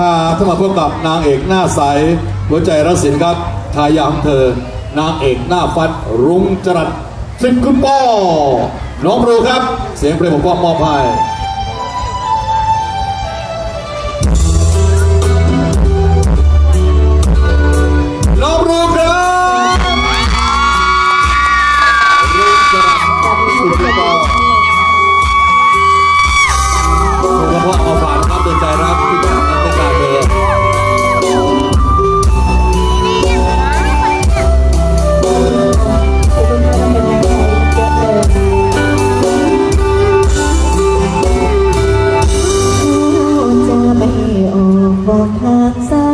พาเข้ามาพบกับนางเอกหน้าใสหัวใจรัศินครับทายาของเธอ นางเอกหน้าฟัดรุ้งจรัสสิทคุณป้อน้องโปรครับ เสียงเพลงของพ่อบให้ 我在。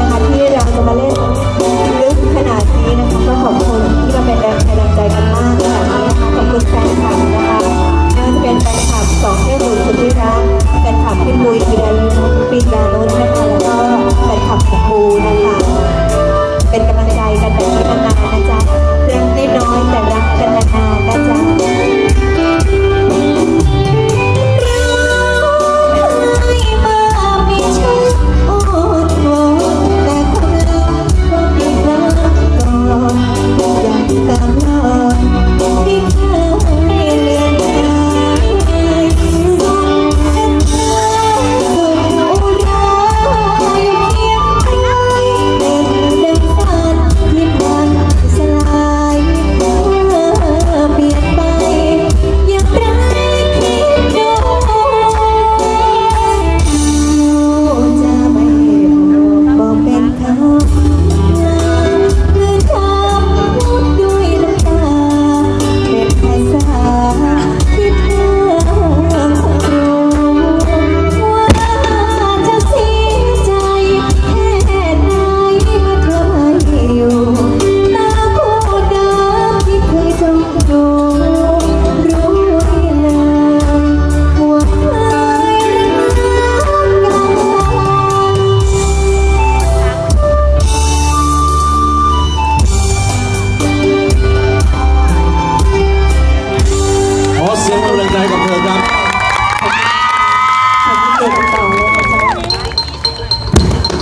minute. เสียงกำลังใจกับเธอครับ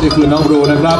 นี่คือน้องรูนะครับ